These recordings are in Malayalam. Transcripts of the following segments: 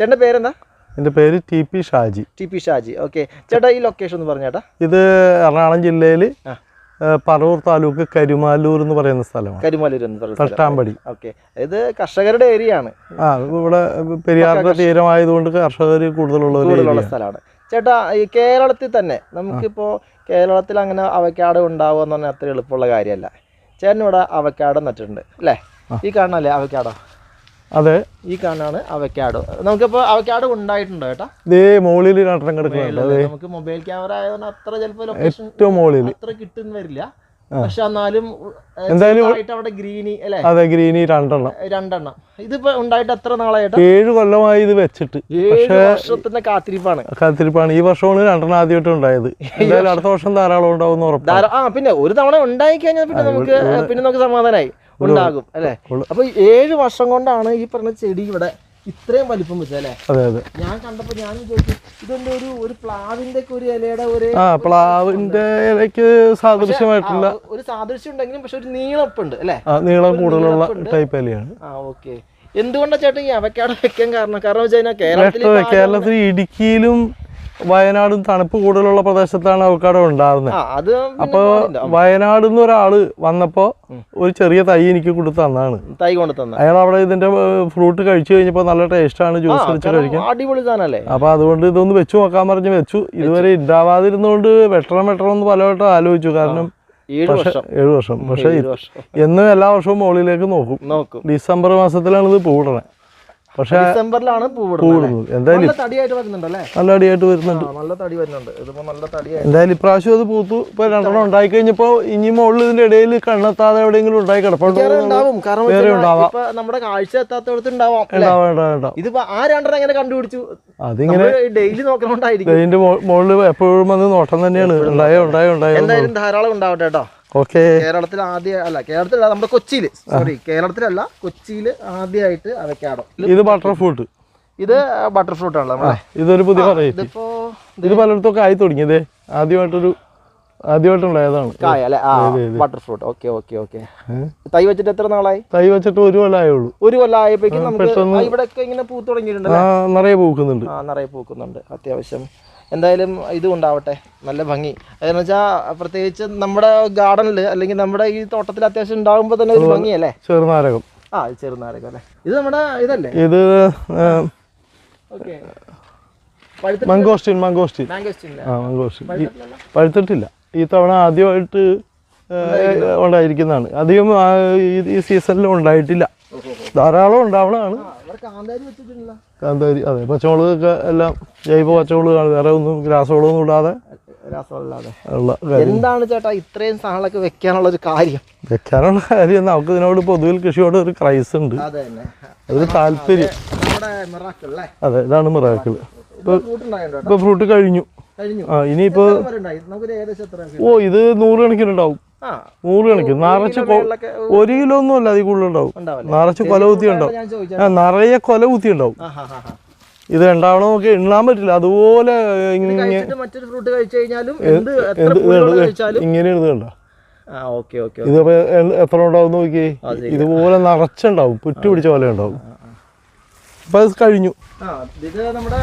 ചേട്ടന്റെ പേരെന്താ? എന്റെ പേര് T P Shaji. T P Shaji. Okay ചേട്ടാ ഈ ലൊക്കേഷൻ ഒന്ന് പറഞ്ഞേട്ടാ ഇത് എറണാകുളം ജില്ലയിൽ പറവൂർ താലൂക്ക് കരുമാലൂർ എന്ന് പറയുന്ന സ്ഥലമാണ്. കരുമാലൂർ എന്ന് പറയുന്നത് തട്ടാമ്പടി. ഓക്കെ ഇത് കർഷകരുടെ ഏരിയ ആണ്. ആ ഇവിടെ പെരിയാറിന്റെ തീരമായതുകൊണ്ട് കർഷകർ കൂടുതലുള്ള ഒരു സ്ഥലമാണ്. ചേട്ടാ ഈ കേരളത്തിൽ തന്നെ നമുക്കിപ്പോ കേരളത്തിൽ അങ്ങനെ അവക്കാട് ഉണ്ടാവുക എന്ന് പറഞ്ഞാൽ അത്ര എളുപ്പമുള്ള കാര്യമല്ല. ചേട്ടൻ ഇവിടെ അവക്കാട് നട്ടിട്ടുണ്ട് അല്ലേ? ഈ കാണണല്ലേ അവക്കാടോ? അതെ. ഈ കാണാണ് അവക്കാടോ. നമുക്കിപ്പോ അവക്കാട് ഉണ്ടായിട്ടുണ്ടോ കേട്ടോ. ഇതേ മുകളിൽ രണ്ടെണ്ണം കിടക്കുന്നുണ്ട്. അതെ. നമുക്ക് മൊബൈൽ ക്യാമറ ആയതുകൊണ്ട് അത്ര ചിലപ്പോൾ ലൊക്കേഷൻ ഏറ്റവും മുകളിൽ അത്ര കിട്ടുന്ന വരില്ല. പക്ഷെ എന്നാലും എന്തായാലും അവിടെ ഗ്രീനി അല്ലേ? അതെ ഗ്രീനി രണ്ടെണ്ണം. രണ്ടെണ്ണം. ഇതിപ്പോ ഉണ്ടായിട്ട് എത്ര നാളായിട്ടാ ഏഴ് കൊല്ലമായി ഇത് വെച്ചിട്ട്. വർഷത്തിന്റെ കാത്തിരിപ്പാണ്. കാത്തിരിപ്പാണ്. ഈ വർഷമാണ് രണ്ടെണ്ണം ആദ്യമായിട്ട് ഉണ്ടായത്. എന്തായാലും അടുത്ത വർഷം ധാരാളം ഉണ്ടാവും ആ പിന്നെ ഒരു തവണ ഉണ്ടായി കഴിഞ്ഞാൽ പിന്നെ നമുക്ക് പിന്നെ നമുക്ക് സമാധാനമായി ഉണ്ടാകും അല്ലേ? അപ്പൊ ഏഴ് വർഷം കൊണ്ടാണ് ഈ പറഞ്ഞ ചെടി ഇവിടെ ഇത്രയും വലിപ്പം വെച്ചത് അല്ലേ? അതെ അതെ. ഞാൻ കണ്ടപ്പോ ഞാൻ ചോദിച്ചു ഇതെന്താ ഒരു ഒരു പ്ലാവിന്റെ ഒരു ഇലയുടെ ഒരു പ്ലാവിന്റെ ഇലയ്ക്ക് സാദൃശ്യമായിട്ടുള്ള ഒരു സാദൃശ്യം ഉണ്ടെങ്കിലും പക്ഷെ ഒരു നീളപ്പുണ്ട് അല്ലേ? നീളം കൂടുതലുള്ള ടൈപ്പ് ഇലയാണ്. ആ ഓക്കെ. എന്തുകൊണ്ടാ ചേട്ടാ ഈ അവക്കാട് വെക്കാൻ കാരണം? കാരണം കേരളത്തിൽ കേരളത്തിൽ ഇടുക്കിയിലും വയനാടും തണുപ്പ് കൂടുതലുള്ള പ്രദേശത്താണ് അവക്കാടോ ഉണ്ടായിരുന്നത് അപ്പൊ. വയനാട് നിന്ന് ഒരാൾ വന്നപ്പോ ഒരു ചെറിയ തൈ എനിക്ക് കൊടുത്ത് തന്നാണ്. തൈ കൊണ്ട് തന്നെ. അയാൾ അവിടെ ഇതിന്റെ ഫ്രൂട്ട് കഴിച്ചു കഴിഞ്ഞപ്പോ നല്ല ടേസ്റ്റ് ആണ് ജ്യൂസ് അടിച്ച് കഴിക്കാൻ. അടിപൊളി സാധനല്ലേ? അപ്പൊ അതുകൊണ്ട് ഇതൊന്ന് വെച്ചു നോക്കാൻ പറഞ്ഞ് വെച്ചു. ഇതുവരെ ഉണ്ടാവാതിരുന്നോണ്ട് വെട്ടണം വെട്ടണം എന്ന് പലവട്ടം ആലോചിച്ചു. കാരണം ഏഴ് വർഷം. പക്ഷേ എന്നും എല്ലാ വർഷവും മുകളിലേക്ക് നോക്കും. നോക്കും. ഡിസംബർ മാസത്തിലാണ് ഇത് പൂടണേ. പക്ഷെ ഡിസംബറിലാണ് പൂവിടുന്നത് എന്തായാലും നല്ല തടിയായിട്ട് വരുന്നുണ്ടല്ലേ? നല്ല അടിയായിട്ട് വരുന്നുണ്ട്. നല്ല തടി വരുന്നുണ്ട്. ഇതിപ്പോ നല്ല തടിയായി എന്തായാലും ഇപ്രാവശ്യം അത് പൂത്തു. ഇപ്പൊ രണ്ടെണ്ണം ഉണ്ടായി കഴിഞ്ഞപ്പോ ഇനി മുകളിൽ ഇതിന്റെ ഇടയിൽ കണ്ണെത്താതെ എവിടെയെങ്കിലും ഉണ്ടായി കിടപ്പുണ്ടോ വേറെ ഉണ്ടാവും. നമ്മുടെ കാഴ്ച എത്താത്തടത്ത് ഉണ്ടാവും ഇതിപ്പോ ആ രണ്ടെണ്ണം എങ്ങനെ കണ്ടുപിടിച്ചു? അതിങ്ങനെ ഡെയിലി നോക്കണോണ്ടായിരിക്കും. ഇതിന്റെ മുകളിൽ എപ്പോഴും വന്ന് നോട്ടം തന്നെയാണ്. ഉണ്ടായോ ഉണ്ടായോ ഉണ്ടായോ എന്തായാലും ധാരാളം ഉണ്ടാവട്ടെ കേട്ടോ. ഓക്കെ. കേരളത്തിൽ ആദ്യ അല്ല കേരളത്തിലല്ല നമ്മുടെ കൊച്ചിയിൽ സോറി കേരളത്തിലല്ല കൊച്ചിയിൽ ആദ്യമായിട്ട് അവക്കാടോ ഇത് ബട്ടർഫ്രൂട്ട് ഇത് ബട്ടർ ഫ്രൂട്ട് ആണല്ലോ ഇതൊരു പുതിയ ഇതിപ്പോ ഇത് പലയിടത്തൊക്കെ ആയി തുടങ്ങിയതേ. ആദ്യമായിട്ടൊരു ആദ്യമായിട്ടുണ്ടായതാണ്. കായ അല്ലേ? ആ butter fruit okay okay okay തൈ വെച്ചിട്ട് എത്ര നാളായി? തൈ വെച്ചിട്ട് ഒരു കൊല്ലമായുള്ളൂ ഒരു കൊല്ലം ആയപ്പോഴേക്കും നമുക്ക് ഇവിടെയൊക്കെ ഇങ്ങനെ പൂത്ത് തുടങ്ങിയിട്ടുണ്ട് നിറയെ പൂക്കുന്നുണ്ട്. ആ നിറയെ പൂക്കുന്നുണ്ട്. അത്യാവശ്യം. എന്തായാലും ഇതും ഉണ്ടാവട്ടെ. നല്ല ഭംഗി. അതെന്ന് വെച്ചാൽ പ്രത്യേകിച്ച് നമ്മുടെ ഗാർഡനിൽ അല്ലെങ്കിൽ നമ്മുടെ ഈ തോട്ടത്തിൽ അത്യാവശ്യം ഉണ്ടാകുമ്പോൾ തന്നെ ഒരു ഭംഗിയല്ലേ? ചെറുനാരകം. ആ ചെറുനാരകം അല്ലേ? ഇത് നമ്മുടെ ഇതല്ലേ? ഇത് ഓക്കെ മംഗോസ്റ്റിൻ മംഗോസ്റ്റിൻ മാംഗോസ്റ്റിൻ ആ മംഗോസ്റ്റിൻ പഴുത്തിട്ടില്ല. ഈ തവണ ആദ്യമായിട്ട് ഉണ്ടായിരിക്കുന്നതാണ്. അധികം ഈ- സീസണിൽ ഉണ്ടായിട്ടില്ല. ധാരാളം ഉണ്ടാവണതാണ്. കാന്താരി അതെ പച്ചമുളകൊക്കെ എല്ലാം ജൈവ പച്ചമുളകാണ് വേറെ ഒന്നും ഗ്രാസവളമൊന്നും ഇടാതെ എന്താണ് ചേട്ടാ ഇത്രയും സാധനങ്ങളൊക്കെ വെക്കാനുള്ള ഒരു കാര്യം? വെക്കാനുള്ള കാര്യം നമുക്ക് ഇതിനോട് പൊതുവിൽ കൃഷിയോട് ഒരു ക്രൈസ് ഉണ്ട്. അതൊരു താല്പര്യം. അതെ ഇതാണ് മിറാക്കിൾ. ഇപ്പൊ ഫ്രൂട്ട് കഴിഞ്ഞു. കഴിഞ്ഞു. ഇനിയിപ്പോ ഓ ഇത് നൂറ് കണക്കിനുണ്ടാവും നൂറ് കണക്കിന് നിറച്ച് ഒരു കിലോ ഒന്നും അല്ല അതിൽ കൂടുതൽ ഉണ്ടാവും നിറച്ച് കൊല കുത്തി ഉണ്ടാവും. നിറയെ കൊല കുത്തി ഉണ്ടാവും ഇത് ഉണ്ടാവണം നമുക്ക് എണ്ണാൻ പറ്റില്ല. അതുപോലെ മറ്റൊരു ഫ്രൂട്ട് കഴിച്ചു കഴിഞ്ഞാലും ഇങ്ങനെ ഇത് കണ്ട? ഇതിപ്പോ എത്ര ഉണ്ടാവും നോക്കി ഇതുപോലെ നിറച്ചുണ്ടാവും. പുറ്റു പിടിച്ച പോലെ ഉണ്ടാവും. അപ്പൊ അത് കഴിഞ്ഞു. ആ ഇത് നമ്മുടെ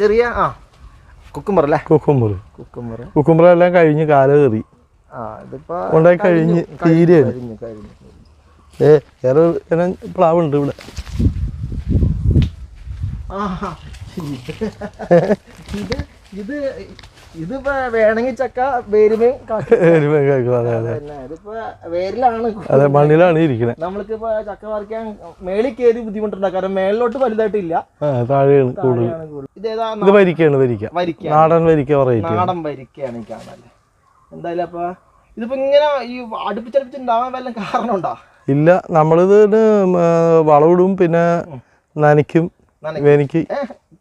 ചെറിയ ആ കുക്കുംബർ അല്ലേ എല്ലാം കഴിഞ്ഞ് കാല കയറി. ആ ഇതിപ്പോ ഉണ്ടായി കഴിഞ്ഞ് ഏ വേറെ ഇനം പ്ലാവുണ്ട് ഇവിടെ. ഇത് ഇത് ഇത് വേണമെങ്കിൽ ചക്ക അതെ വേരിലാണ്. അതെ മണ്ണിലാണ് ഇരിക്കണേ. നമ്മൾക്കിപ്പോ ചക്ക പറിക്കാൻ മേളിൽ കയറി ബുദ്ധിമുട്ടുണ്ട്. കാരണം മേളിലോട്ട് വലുതായിട്ടില്ല. താഴെയാണ് കൂടുതൽ. ഇതേതാ ഇത് വരിക്കയാണ് വരിക്ക. വരിക്ക. നാടൻ വരിക്ക നാടൻ വരിക്കയാണ് ഈ കാണാല്ലേ എന്തായാലും അപ്പൊ ഇതിപ്പോ ഇങ്ങനെ ഈ അടുപ്പിച്ചടുപ്പിച്ചുണ്ടാവാൻ വല്ല കാരണമുണ്ടോ? ഇല്ല നമ്മളിത് വളവിടും പിന്നെ നനയ്ക്കും. നനയ്ക്കും.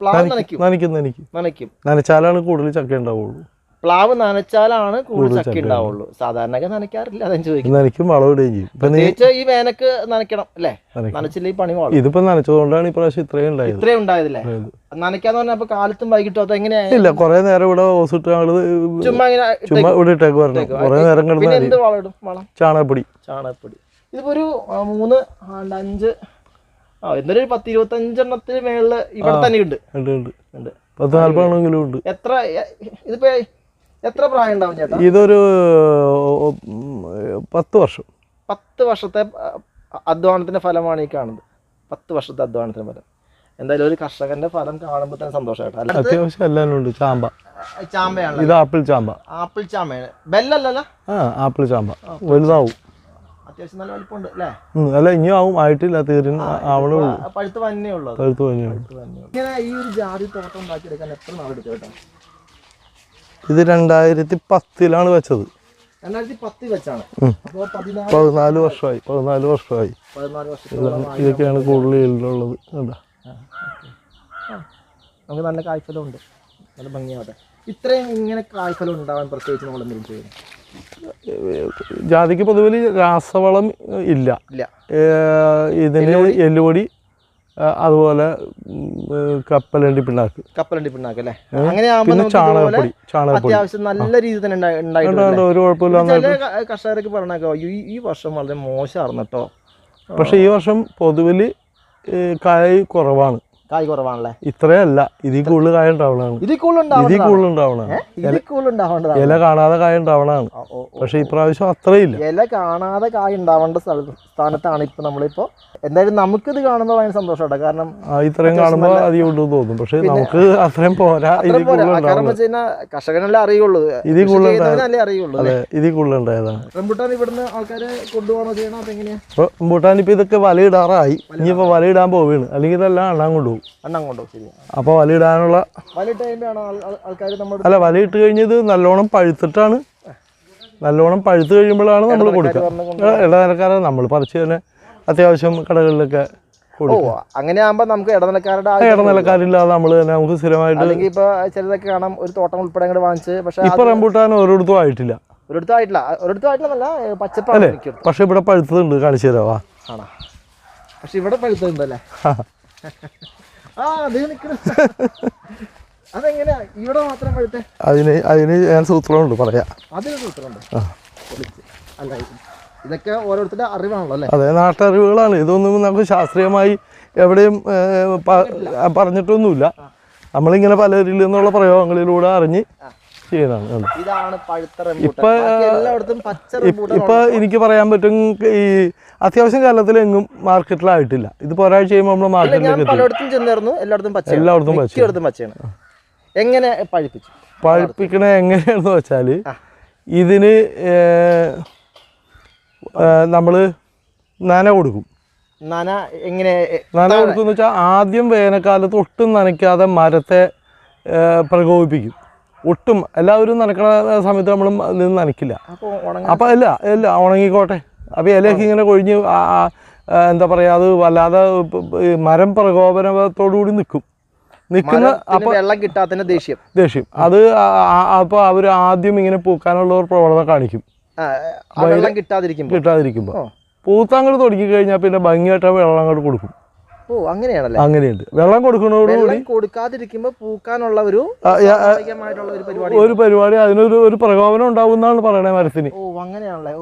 പ്ലാവ് നനയ്ക്കും നനയ്ക്കും. നനയ്ക്കും നനയ്ക്കും. നനച്ചാലാണ് കൂടുതൽ ചക്ക ഉണ്ടാവുള്ളൂ. പ്ലാവ് നനച്ചാലാണ് കൂടുതൽ ചക്ക ഉണ്ടാവുള്ളൂ. സാധാരണയൊക്കെ നനയ്ക്കാറില്ല അതെന്ന് ചോദിക്കും നനയ്ക്കും വളവിടുകയും ചെയ്യും. പ്രത്യേകിച്ച് ഈ വേനക്ക് നനയ്ക്കണം അല്ലേ. നനച്ചില്ല ഈ പണി വാളും. ഇതിപ്പോ നനച്ചതുകൊണ്ടാണ് ഇപ്രാവശ്യം ഇത്രയും ഉണ്ടായത്. ഇത്രയും ഉണ്ടായതില്ലേ? നനയ്ക്കാന്ന് പറഞ്ഞാൽ അപ്പൊ കാലത്തും വൈകിട്ടും അത് എങ്ങനെയാ? ഇല്ല കുറെ നേരം ഇവിടെ ഹോസ് ഞങ്ങൾ ചുമ്മാ ഇങ്ങനെ ചുമ്മാ ഇവിടെ ഇട്ടേക്ക് പറഞ്ഞു. കുറെ നേരം കിടന്ന് എന്ത് വളം ഇടും വളം? ചാണകപ്പൊടി. ചാണകപ്പൊടി. ഇതിപ്പോ ഒരു മൂന്ന് അഞ്ച് ആ എന്നൊരു പത്ത് ഇരുപത്തഞ്ചെണ്ണത്തിന് മേളിൽ ഇവിടെ തന്നെ ഉണ്ട് ഉണ്ട് ഉണ്ട്. ഉണ്ട്. പത്ത് ഉണ്ട്. എത്ര ഇതിപ്പോ എത്ര പ്രായം ഉണ്ടാവും ചേട്ടാ? ഇതൊരു പത്ത് വർഷം. പത്ത് വർഷത്തെ അധ്വാനത്തിന്റെ ഫലമാണ് ഈ കാണുന്നത്. പത്ത് വർഷത്തെ അധ്വാനത്തിന്റെ ഫലം. എന്തായാലും ഒരു കർഷകന്റെ ഫലം കാണുമ്പോൾ തന്നെ സന്തോഷം കേട്ടോ. അല്ല അത്യാവശ്യം എല്ലാം ഉണ്ട്. ചാമ്പ. ചാമ്പയാണ് ഇത് ആപ്പിൾ ചാമ്പ. ആപ്പിൾ ചാമ്പയാണ്. ബെല്ലല്ലല്ലോ? ആ ആപ്പിൾ ചാമ്പ. വലുതാവും. അത്യാവശ്യം നല്ല വലിപ്പമുണ്ട് അല്ലേ? ഇനിയും ആവും ആയിട്ടില്ല തീരുന്ന ആവണേ ഉള്ളൂ. ആ, പഴുത്ത് വന്നേ ഉള്ളത് പഴുത്ത് കഴിഞ്ഞു ഇങ്ങനെ ഈ ഒരു ജാതി തോട്ടം ഉണ്ടാക്കിയെടുക്കാൻ എത്ര നാളെടുത്തു കേട്ടോ? ഇത് രണ്ടായിരത്തി പത്തിലാണ് വെച്ചത്. രണ്ടായിരത്തി പത്തിൽ വെച്ചാണ്. ഉം. അപ്പോൾ പതിനാല് വർഷമായി പതിനാല് വർഷമായി. ഇതൊക്കെയാണ് കൂടുതൽ കണ്ടാ? നമുക്ക് നല്ല കായ്ഫലം ഉണ്ട്. നല്ല ഭംഗിയാവട്ടെ. ഇത്രയും ഇങ്ങനെ കായ്ഫലം ഉണ്ടാവാൻ പ്രത്യേകിച്ച് നമ്മൾ എന്തെങ്കിലും ചെയ്യുന്നു? ജാതിക്ക് പൊതുവിൽ രാസവളം ഇല്ല. ഇല്ല. ഇതിന് എല്ലുപൊടി? അതുപോലെ കപ്പലണ്ടി പിണ്ണാക്ക്. കപ്പലണ്ടി പിണ്ണാക്ക് അല്ലേ? അങ്ങനെ ചാണകപ്പൊടി ചാണകപ്പൊടി. അത്യാവശ്യം നല്ല രീതിയിൽ തന്നെ ഒരു കുഴപ്പമില്ല കർഷകർക്ക് പറഞ്ഞേക്കോ ഈ ഈ വർഷം വളരെ മോശമായിരുന്നു കേട്ടോ പക്ഷെ ഈ വർഷം പൊതുവിൽ കായ് കുറവാണ്. കായ് കുറവാണല്ലേ? ഇത്രയല്ല. ഇതിൽ കൂടുതൽ കായ ഉണ്ടാവണതാണ്. ഇതിൽ കൂടുതൽ ഇതിൽ ഉണ്ടാവുന്നതാണ് കൂടുതൽ ഉണ്ടാവണതാണ്. ഇതിൽ കൂടുതൽ ഉണ്ടാവേണ്ടതാണ് ഇല കാണാതെ കായ ഉണ്ടാവണതാണ്. പക്ഷെ ഇപ്രാവശ്യം അത്രയില്ല. ഇല കാണാതെ കായ ഉണ്ടാവേണ്ട സ്ഥാനത്താണ് ഇപ്പൊ നമ്മളിപ്പോ. എന്തായാലും നമുക്കിത് കാണുമ്പോൾ ഭയങ്കര സന്തോഷമാണ് കാരണം ഇത്രയും കാണുമ്പോൾ അധികം ഉണ്ടെന്ന് തോന്നും. പക്ഷെ നമുക്ക് അത്രയും പോരാ. ഇതിൽ. കൂടുതൽ കർഷകനല്ലേ അറിയുള്ളൂ. ഇതിൽ കൂടുതൽ അറിയുള്ളൂ ഇതിൽ കൂടുതൽ ഉണ്ടായതാണ്. റംബുട്ടാൻ ഇവിടുന്ന് ആൾക്കാരെ കൊണ്ടുപോകണോ ചെയ്യണോ അപ്പൊ ഭൂട്ടാൻ ഇപ്പം ഇതൊക്കെ വലയിടാറായി. ഇനിയിപ്പോ വലയിടാൻ പോവുകയാണ് അല്ലെങ്കിൽ ഇതെല്ലാം അണ്ണാൻ കൊണ്ടുപോകും. എണ്ണം കൊണ്ടോ ശരി അപ്പോൾ വലയിടാനുള്ള വലിയ ടൈമിലാണോ ആൾക്കാർ നമ്മൾ അല്ല വലയിട്ട് കഴിഞ്ഞത് നല്ലോണം പഴുത്തിട്ടാണ്. നല്ലോണം പഴുത്ത് കഴിയുമ്പോഴാണ് നമ്മൾ കൊടുക്കുക. ഇടനിലക്കാരെ നമ്മൾ പറിച്ചു തന്നെ അത്യാവശ്യം കടകളിലൊക്കെ അങ്ങനെ നമുക്ക് ഇടനിലക്കാരുടെ ഇടനിലക്കാരില്ലാതെ നമ്മൾ തന്നെ നമുക്ക് സ്ഥിരമായിട്ട് അല്ലെങ്കിൽ ഇപ്പൊ ചിലതൊക്കെ കാണാം ഒരു തോട്ടം ഉൾപ്പെടെ അങ്ങോട്ട് വാങ്ങിച്ച് പക്ഷെ ഇപ്പൊ റംബൂട്ടാൻ ഓരോരുത്തും ആയിട്ടില്ല. ഒരിടത്തും ആയിട്ടില്ല. ഒരിടത്തും ആയിട്ടില്ല പച്ചപ്പാണ് പക്ഷെ ഇവിടെ പഴുത്തതുണ്ട് കാണിച്ചു തരാവാ ആണോ? പക്ഷെ ഇവിടെ പഴുത്തുണ്ടല്ലേ ആ അത് നിൽക്കണം അതെങ്ങനെയാ? ഇവിടെ മാത്രം പഴുത്തേ അതിന് അതിന് ഞാൻ സൂത്രമുണ്ട് പറയാ. അതിന് സൂത്രമുണ്ട്. അല്ല ഇത് ഇതൊക്കെ ഓരോരുത്തരുടെ അറിവാണല്ലോ അല്ലേ? അതെ നാട്ടറിവുകളാണ്. ഇതൊന്നും നമുക്ക് ശാസ്ത്രീയമായി എവിടെയും പറഞ്ഞിട്ടൊന്നുമില്ല. നമ്മളിങ്ങനെ പലരിൽ നിന്നുള്ള പ്രയോഗങ്ങളിലൂടെ അറിഞ്ഞ് ഇപ്പൊ ഇതാണ് പഴുത്ത ബാക്കി എല്ലായിടത്തും പച്ച ഇപ്പൊ എനിക്ക് പറയാൻ പറ്റും ഈ അത്യാവശ്യം കാലത്തിൽ എങ്ങും മാർക്കറ്റിലായിട്ടില്ല ഇതിപ്പോ ഒരാഴ്ച ചെയ്യുമ്പോൾ നമ്മൾ മാർക്കറ്റിലേക്ക് പലയിടത്തും ചെന്നായിരുന്നു എല്ലായിടത്തും പച്ച എല്ലായിടത്തും പച്ച പച്ചയാണ്. എങ്ങനെ പഴിപ്പിച്ചു? പഴുപ്പിക്കണ എങ്ങനെയാണെന്ന് വെച്ചാൽ. ഇതിന് നമ്മൾ നന കൊടുക്കും. നന എങ്ങനെ നന എന്ന് വെച്ചാൽ ആദ്യം വേനൽക്കാലത്ത് ഒട്ടും നനയ്ക്കാതെ മരത്തെ പ്രകോപിപ്പിക്കും. ഒട്ടും എല്ലാവരും നനക്കണ സമയത്ത് നമ്മൾ നിന്ന് നനയ്ക്കില്ല. അപ്പൊ ഉണങ്ങ അപ്പം അല്ല അല്ല ഉണങ്ങിക്കോട്ടെ. അപ്പോൾ ഇലയൊക്കെ ഇങ്ങനെ കൊഴിഞ്ഞ് എന്താ പറയുക അത് വല്ലാതെ മരം പ്രകോപനത്തോടു കൂടി നിൽക്കും നിൽക്കുന്ന അപ്പോൾ വെള്ളം കിട്ടാത്തതിന്റെ ദേഷ്യം. ദേഷ്യം. അത് അപ്പോൾ അവർ ആദ്യം ഇങ്ങനെ പൂക്കാനുള്ള ഒരു പ്രവണത കാണിക്കും. വെള്ളം കിട്ടാതിരിക്കുമ്പോൾ കിട്ടാതിരിക്കുമ്പോൾ പൂത്താങ്ങോട്ട് തുടങ്ങി കഴിഞ്ഞാൽ പിന്നെ ഭംഗിയായിട്ട് വെള്ളം അങ്ങോട്ട് കൊടുക്കും. ഓ അങ്ങനെയാണല്ലേ? അങ്ങനെയുണ്ട്. വെള്ളം കൊടുക്കുന്നതോടുകൂടി കൊടുക്കാതിരിക്കുമ്പോൾ കൊടുക്കാതിരിക്കുമ്പോ പൂക്കാനുള്ള ഒരു ഒരു പരിപാടി. അതിനൊരു ഒരു പ്രകോപനം ഉണ്ടാവും എന്നാണ് പറയണേ മരത്തിന് ഓ അങ്ങനെയാണല്ലേ?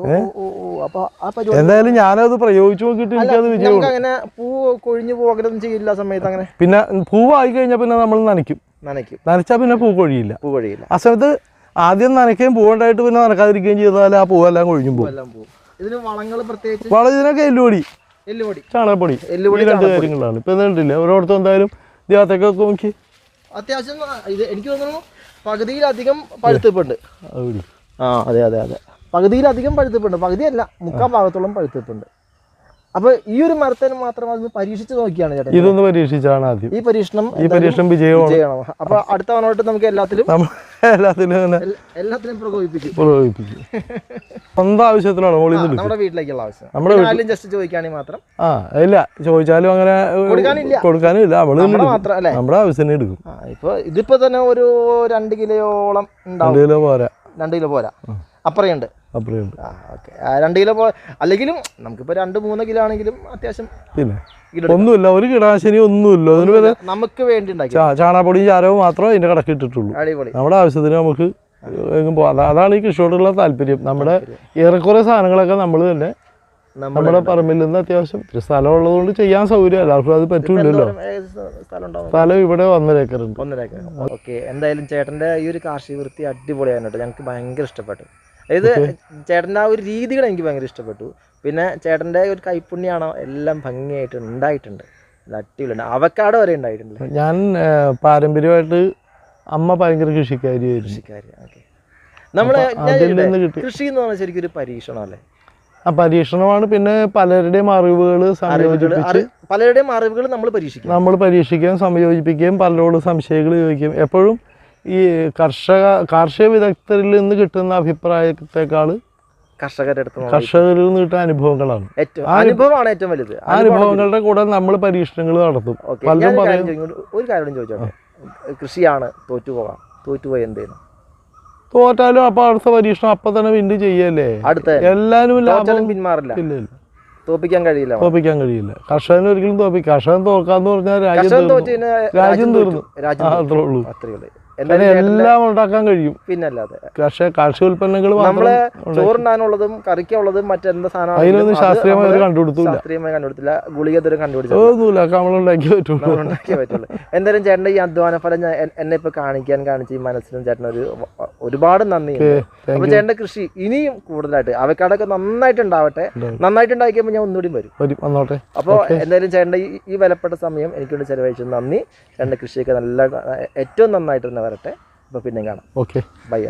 അപ്പൊ ആ പരിപാടി എന്തായാലും ഞാനത് പ്രയോഗിച്ചു നോക്കിയിട്ട് എനിക്കത് വിജയം അങ്ങനെ പൂ കൊഴിഞ്ഞു പോകലൊന്നും ചെയ്യില്ല സമയത്ത് അങ്ങനെ? പിന്നെ പൂവായി കഴിഞ്ഞാൽ പിന്നെ നമ്മൾ നനയ്ക്കും. നനയ്ക്കും. നനച്ചാൽ പിന്നെ പൂ കൊഴിയില്ല. പൂ കൊഴിയില്ല. ആ സമയത്ത് ആദ്യം നനയ്ക്കുകയും പൂവുണ്ടായിട്ട് പിന്നെ നനക്കാതിരിക്കുകയും ചെയ്താൽ ആ പൂവെല്ലാം കൊഴിഞ്ഞു പോകും. ഇതിന് വളങ്ങൾ പ്രത്യേകിച്ച്? വളരെ ഇതിനൊക്കെ എല്ലുപൊടി. എല്ലുപൊടി. ചാണകപ്പൊടി. എല്ലുപൊടി രണ്ട് കാര്യങ്ങളാണ്. ഇപ്പൊ കണ്ടില്ലേ ഓരോരുത്തർ എന്തായാലും ദേഹത്തേക്കൊക്കെ നോക്കി? അത്യാവശ്യം ഇത് എനിക്ക് തോന്നുന്നു പകുതിയിലധികം പഴുത്തിപ്പുണ്ട്. ആ അതെ അതെ അതെ. പകുതിയിലധികം പഴുത്തിപ്പുണ്ട് പകുതിയല്ല മുക്കാൽ ഭാഗത്തോളം പഴുത്തിപ്പുണ്ട് അപ്പൊ ഈ ഒരു മരത്തിന് മാത്രം പരീക്ഷിച്ചു പരീക്ഷിച്ച് നോക്കിയാണ് ചേട്ടൻ. ഇതൊന്ന് പരീക്ഷിച്ചാണ് ആദ്യം. ഈ പരീക്ഷണം ഈ പരീക്ഷണം വിജയമാണ്. അപ്പൊ അടുത്ത തവണ നമുക്ക് എല്ലാത്തിലും എല്ലാത്തിലും എല്ലാത്തിലും പ്രകോപിപ്പിക്കും. സ്വന്തം ആവശ്യത്തിനാണ് മോളിൽ നിന്ന് നമ്മുടെ വീട്ടിലേക്കുള്ള ആവശ്യം. നമ്മുടെ ജസ്റ്റ് ചോദിക്കുകയാണെങ്കിൽ മാത്രം. ആ ഇല്ല. ചോദിച്ചാലും അങ്ങനെ. കൊടുക്കാനും ഇല്ല. നമ്മൾ നമ്മുടെ ആവശ്യത്തിന് എടുക്കും. ഇപ്പൊ ഇതിപ്പോ തന്നെ ഒരു രണ്ട് കിലോയോളം ഉണ്ടാവും. രണ്ട് കിലോ പോരാ. രണ്ട് കിലോ പോരാ. അപ്പറയുണ്ട്. അപ്പുറമുണ്ട് ഓക്കെ. രണ്ട് കിലോ പോ അല്ലെങ്കിലും നമുക്കിപ്പോ രണ്ട് മൂന്ന് കിലോ ആണെങ്കിലും അത്യാവശ്യം പിന്നെ ഒന്നുമില്ല ഒരു കിടാശിനി ഒന്നുമില്ല. അതിന് വരെ നമുക്ക് വേണ്ടി ചാണാപ്പൊടിയും ചാരവും മാത്രമേ അതിന്റെ കടക്ക് ഇട്ടിട്ടുള്ളൂ. അടിപൊളി. നമ്മുടെ ആവശ്യത്തിന് നമുക്ക് അതാണ് ഈ കൃഷിയോടുള്ള താല്പര്യം. നമ്മുടെ ഏറെക്കുറെ സാധനങ്ങളൊക്കെ നമ്മൾ തന്നെ നമ്മുടെ പറമ്പിൽ നിന്ന് അത്യാവശ്യം ഇത്തിരി സ്ഥലം ഉള്ളതുകൊണ്ട് ചെയ്യാൻ സൗകര്യം എല്ലാവർക്കും അത് പറ്റൂലല്ലോ സ്ഥലം ഇവിടെ ഒന്നര ഏക്കർ ഉണ്ട് ഒന്നര ഓക്കെ. എന്തായാലും ചേട്ടന്റെ ഈ ഒരു കാർഷിക വൃത്തി അടിപൊളിയാണ് കേട്ടോ ഞങ്ങൾക്ക് ഭയങ്കര ഇഷ്ടപ്പെട്ടു. അതായത് ചേട്ടന്റെ ആ ഒരു രീതികൾ എനിക്ക് ഭയങ്കര ഇഷ്ടപ്പെട്ടു. പിന്നെ ചേട്ടന്റെ ഒരു കൈപ്പുണ്യാണോ? എല്ലാം ഭംഗിയായിട്ട് ഉണ്ടായിട്ടുണ്ട്. അടിപൊളിയുണ്ട്. അടിപൊളിയാണ് അവക്കാട് വരെ ഉണ്ടായിട്ടുണ്ട്. ഞാൻ പാരമ്പര്യമായിട്ട് അമ്മ ഭയങ്കര കൃഷിക്കാരിയായിരുന്നു. കൃഷിക്കാരി ഓക്കെ. കിട്ടി. കൃഷി എന്ന് പറഞ്ഞാൽ ശരിക്കും ഒരു പരീക്ഷണം അല്ലേ? ആ പരീക്ഷണമാണ്. പിന്നെ പലരുടെയും അറിവുകൾ അറിവുകൾ സംയോജിപ്പിച്ച് പലരുടെയും അറിവുകൾ നമ്മൾ പരീക്ഷിക്കും. നമ്മൾ പരീക്ഷിക്കുകയും സംയോജിപ്പിക്കുകയും പലരോട് സംശയങ്ങൾ ചോദിക്കുകയും എപ്പോഴും ഈ കർഷക കാർഷിക വിദഗ്ധരിൽ നിന്ന് കിട്ടുന്ന അഭിപ്രായത്തെക്കാൾ കർഷകരുടെ അടുത്ത് കർഷകരിൽ നിന്ന് കിട്ടുന്ന അനുഭവങ്ങളാണ്. അനുഭവമാണ് ഏറ്റവും വലുത്. ആ അനുഭവങ്ങളുടെ കൂടെ നമ്മൾ പരീക്ഷണങ്ങൾ നടത്തും. പലരും പറയും ഒരു കാര്യം ചോദിച്ചോട്ടെ? കൃഷിയാണ് തോറ്റുപോകാം തോറ്റുപോയി എന്തെയ്യണം തോറ്റാലും അപ്പൊ അടുത്ത പരീക്ഷണം അപ്പൊ തന്നെ വിൻഡ് ചെയ്യല്ലേ? അടുത്ത എല്ലാവരും ലാഭം പിന്മാറില്ല ഇല്ല ഇല്ല. തോപ്പിക്കാൻ കഴിയില്ല. തോപ്പിക്കാൻ കഴിയില്ല. കർഷകന് ഒരിക്കലും തോപ്പി കർഷകൻ തോക്കാന്ന് പറഞ്ഞാൽ രാജ്യം തീർന്നു. രാജ്യം. തീർന്നു. അത്രേ ഉള്ളൂ. എല്ലാം ഉണ്ടാക്കാൻ കഴിയും. പിന്നല്ലാതെ. പക്ഷേ കാർഷിക ഉൽപ്പന്നങ്ങൾ നമ്മൾ ചോറുണ്ടാനുള്ളതും കറിക്കുള്ളതും മറ്റെന്താ സാധനം അതിനൊന്നും ശാസ്ത്രീയമായി ഒരു കണ്ടുപിടുത്തൂല ശാസ്ത്രീയമായി കണ്ടുപിടിച്ചില്ല ഗുളിക തരം കണ്ടുപിടിച്ചില്ല എന്തായാലും ചേട്ടന്റെ ഈ അധ്വാന ഫലം ഞാൻ എന്നെ ഇപ്പൊ കാണിക്കാൻ കാണിച്ച് ഈ മനസ്സിലും ചേട്ടനൊരു ഒരു ഒരുപാട് നന്ദി. അപ്പൊ ചേട്ടന്റെ കൃഷി ഇനിയും കൂടുതലായിട്ട് അവക്കാടൊക്കെ നന്നായിട്ട് ഉണ്ടാവട്ടെ. നന്നായിട്ട് ഉണ്ടാക്കിയപ്പോൾ ഞാൻ ഒന്നുകൂടി വരും. അപ്പോൾ എന്തായാലും ചേട്ടന്റെ ഈ വിലപ്പെട്ട സമയം എനിക്ക് വേണ്ടി ചെലവഴിച്ചത് നന്ദി. ചേട്ടന്റെ കൃഷിയൊക്കെ നല്ല ഏറ്റവും നന്നായിട്ട് തന്നെ വരട്ടെ. അപ്പോൾ പിന്നെ കാണാം. ഓക്കെ. ബൈ